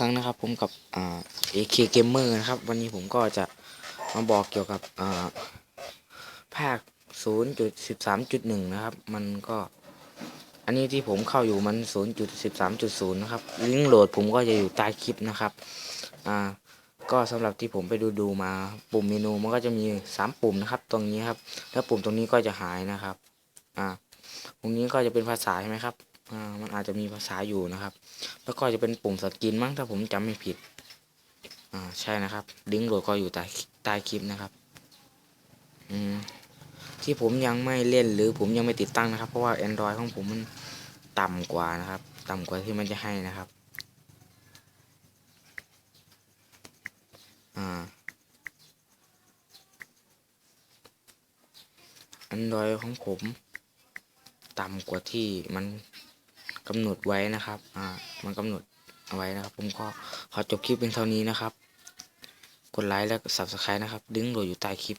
ครั้งนะครับผมกับอ่า AK Gamer นะครับ วันนี้ผมก็จะมาบอกเกี่ยวกับอ่าภาค 0.13.1 นะครับ มันก็ อันนี้ที่ผมเข้าอยู่มัน 0.13.0 นะครับ ลิงก์โหลดผมก็จะอยู่ใต้คลิปนะครับ อ่า ก็สำหรับที่ผมไปดูดูมาปุ่มเมนูมันก็จะมี 3 ปุ่มนะครับ ตรงนี้ครับ แล้วปุ่มตรงนี้ก็จะหายนะครับ อ่า ตรงนี้ก็จะเป็นภาษาใช่ไหมครับ มันอาจจะมีภาษาอยู่นะครับ แล้วก็จะเป็นปุ่มสกินมั้งถ้าผมจำไม่ผิด อ่าใช่นะครับ ลิงก์โหลดก็อยู่ใต้ใต้คลิปนะครับ อืมที่ผมยังไม่เล่นหรือผมยังไม่ติดตั้งนะครับ เพราะว่า Android ของผมมันต่ำกว่านะครับ ต่ำกว่าที่มันจะให้นะครับ อ่า Android ของผม ต่ำกว่าที่มัน กำหนดไว้นะครับ อ่า มันกำหนดเอาไว้นะครับ ผมก็ขอจบคลิปเป็นเท่านี้นะครับ กดไลค์และ Subscribe นะครับ ดึงโหลดอยู่ใต้คลิป